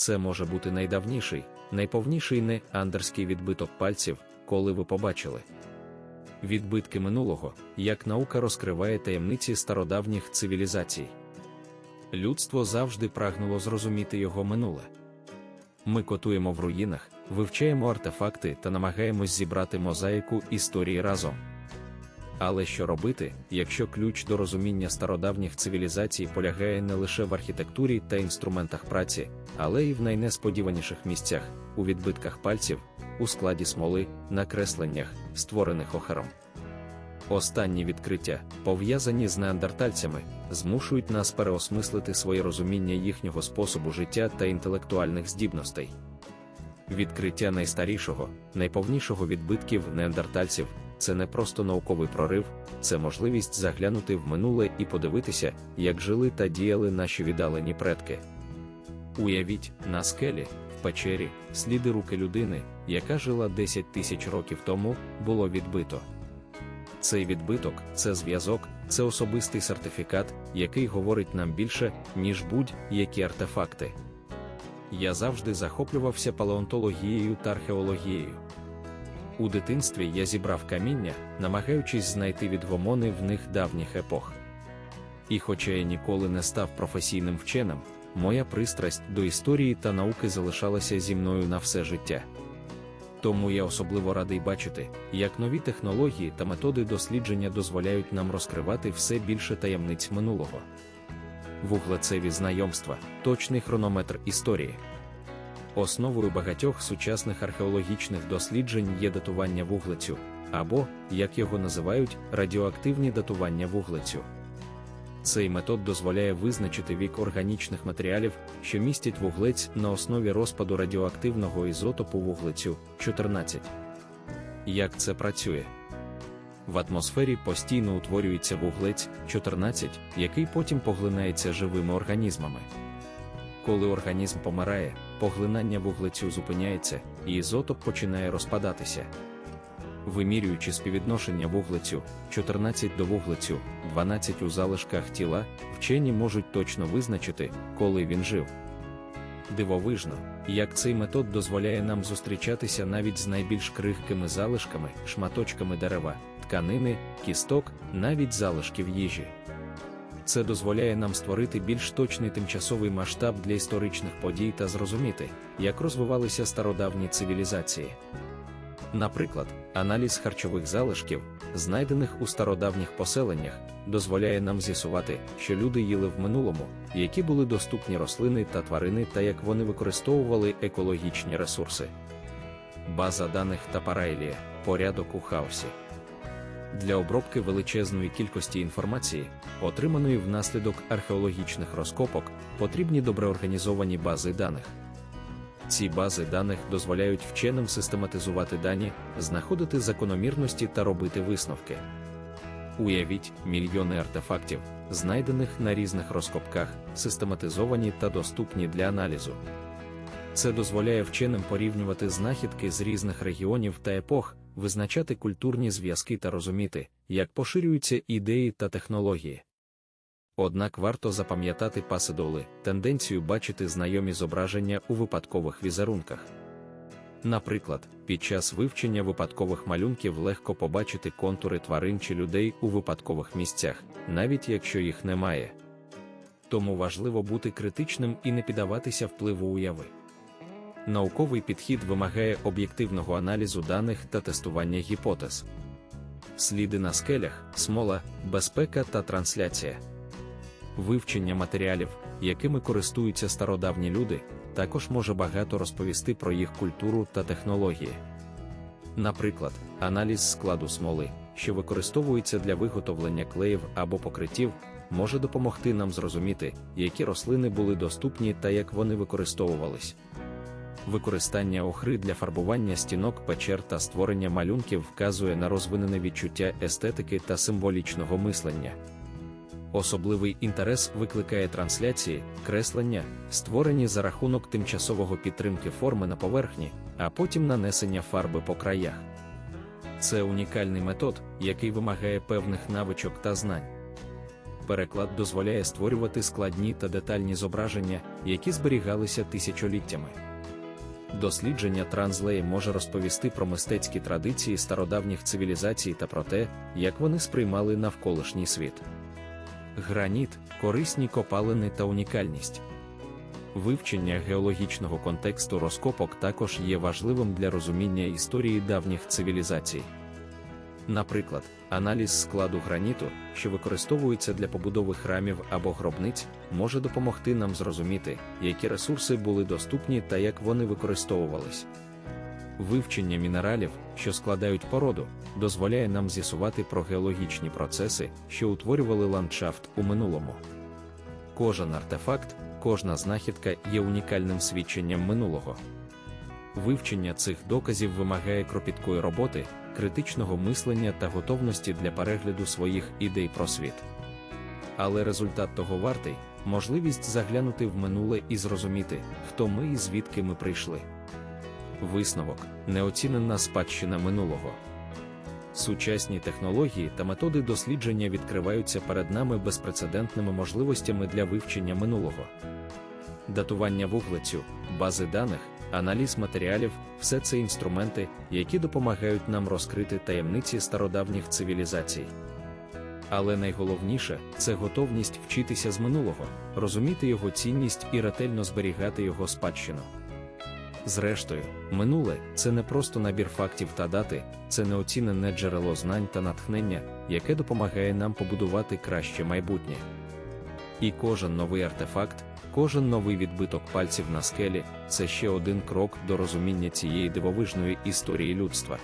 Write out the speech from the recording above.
Це може бути найдавніший, найповніший неандерський відбиток пальців, коли ви побачили. Відбитки минулого, як наука розкриває таємниці стародавніх цивілізацій. Людство завжди прагнуло зрозуміти його минуле. Ми котуємо в руїнах, вивчаємо артефакти та намагаємось зібрати мозаїку історії разом. Але що робити, якщо ключ до розуміння стародавніх цивілізацій полягає не лише в архітектурі та інструментах праці, але й в найнесподіваніших місцях, у відбитках пальців, у складі смоли, на кресленнях, створених охером. Останні відкриття, пов'язані з неандертальцями, змушують нас переосмислити своє розуміння їхнього способу життя та інтелектуальних здібностей. Відкриття найстарішого, найповнішого відбитків неандертальців це не просто науковий прорив, це можливість заглянути в минуле і подивитися, як жили та діяли наші віддалені предки. Уявіть, на скелі, в печері, сліди руки людини, яка жила 10 тисяч років тому, було відбито. Цей відбиток це зв'язок, це особистий сертифікат, який говорить нам більше, ніж будь-які артефакти. Я завжди захоплювався палеонтологією та археологією. У дитинстві я зібрав каміння, намагаючись знайти відгомони в них давніх епох. І хоча я ніколи не став професійним вченим, моя пристрасть до історії та науки залишалася зі мною на все життя. Тому я особливо радий бачити, як нові технології та методи дослідження дозволяють нам розкривати все більше таємниць минулого. Вуглецеві знайомства, точний хронометр історії. Основою багатьох сучасних археологічних досліджень є датування вуглецю, або, як його називають, радіоактивні датування вуглецю. Цей метод дозволяє визначити вік органічних матеріалів, що містять вуглець на основі розпаду радіоактивного ізотопу вуглецю 14. Як це працює? В атмосфері постійно утворюється вуглець 14, який потім поглинається живими організмами. Коли організм помирає, поглинання вуглецю зупиняється, і ізотоп починає розпадатися. Вимірюючи співвідношення вуглецю 14 до вуглецю 12 у залишках тіла, вчені можуть точно визначити, коли він жив. Дивовижно, як цей метод дозволяє нам зустрічатися навіть з найбільш крихкими залишками, шматочками дерева, тканини, кісток, навіть залишків їжі. Це дозволяє нам створити більш точний тимчасовий масштаб для історичних подій та зрозуміти, як розвивалися стародавні цивілізації. Наприклад, аналіз харчових залишків, знайдених у стародавніх поселеннях, дозволяє нам з'ясувати, що люди їли в минулому, які були доступні рослини та тварини та як вони використовували екологічні ресурси. База даних та параелія порядок у хаосі. Для обробки величезної кількості інформації, отриманої внаслідок археологічних розкопок, потрібні добре організовані бази даних. Ці бази даних дозволяють вченим систематизувати дані, знаходити закономірності та робити висновки. Уявіть мільйони артефактів, знайдених на різних розкопках, систематизовані та доступні для аналізу. Це дозволяє вченим порівнювати знахідки з різних регіонів та епох, визначати культурні зв'язки та розуміти, як поширюються ідеї та технології. Однак варто запам'ятати пасидоли, тенденцію бачити знайомі зображення у випадкових візерунках. Наприклад, під час вивчення випадкових малюнків легко побачити контури тварин чи людей у випадкових місцях, навіть якщо їх немає. Тому важливо бути критичним і не піддаватися впливу уяви. Науковий підхід вимагає об'єктивного аналізу даних та тестування гіпотез. Сліди на скелях, смола, безпека та трансляція. Вивчення матеріалів, якими користуються стародавні люди, також може багато розповісти про їх культуру та технології. Наприклад, аналіз складу смоли, що використовується для виготовлення клеїв або покриттів, може допомогти нам зрозуміти, які рослини були доступні та як вони використовувались. Використання охри для фарбування стінок печер та створення малюнків вказує на розвинене відчуття естетики та символічного мислення. Особливий інтерес викликає трансляції, креслення, створені за рахунок тимчасового підтримки форми на поверхні, а потім нанесення фарби по краях. Це унікальний метод, який вимагає певних навичок та знань. Переклад дозволяє створювати складні та детальні зображення, які зберігалися тисячоліттями. Дослідження Транслей може розповісти про мистецькі традиції стародавніх цивілізацій та про те, як вони сприймали навколишній світ. Граніт, корисні копалини та унікальність. Вивчення геологічного контексту розкопок також є важливим для розуміння історії давніх цивілізацій. Наприклад, аналіз складу граніту, що використовується для побудови храмів або гробниць, може допомогти нам зрозуміти, які ресурси були доступні та як вони використовувались. Вивчення мінералів, що складають породу, дозволяє нам з'ясувати про геологічні процеси, що утворювали ландшафт у минулому. Кожен артефакт, кожна знахідка є унікальним свідченням минулого. Вивчення цих доказів вимагає кропіткої роботи, критичного мислення та готовності для перегляду своїх ідей про світ. Але результат того вартий можливість заглянути в минуле і зрозуміти, хто ми і звідки ми прийшли. Висновок неоцінена спадщина минулого. Сучасні технології та методи дослідження відкриваються перед нами безпрецедентними можливостями для вивчення минулого. Датування вуглецю, бази даних, аналіз матеріалів все це інструменти, які допомагають нам розкрити таємниці стародавніх цивілізацій. Але найголовніше це готовність вчитися з минулого, розуміти його цінність і ретельно зберігати його спадщину. Зрештою, минуле це не просто набір фактів та дати, це неоцінене джерело знань та натхнення, яке допомагає нам побудувати краще майбутнє. І кожен новий артефакт, кожен новий відбиток пальців на скелі це ще один крок до розуміння цієї дивовижної історії людства.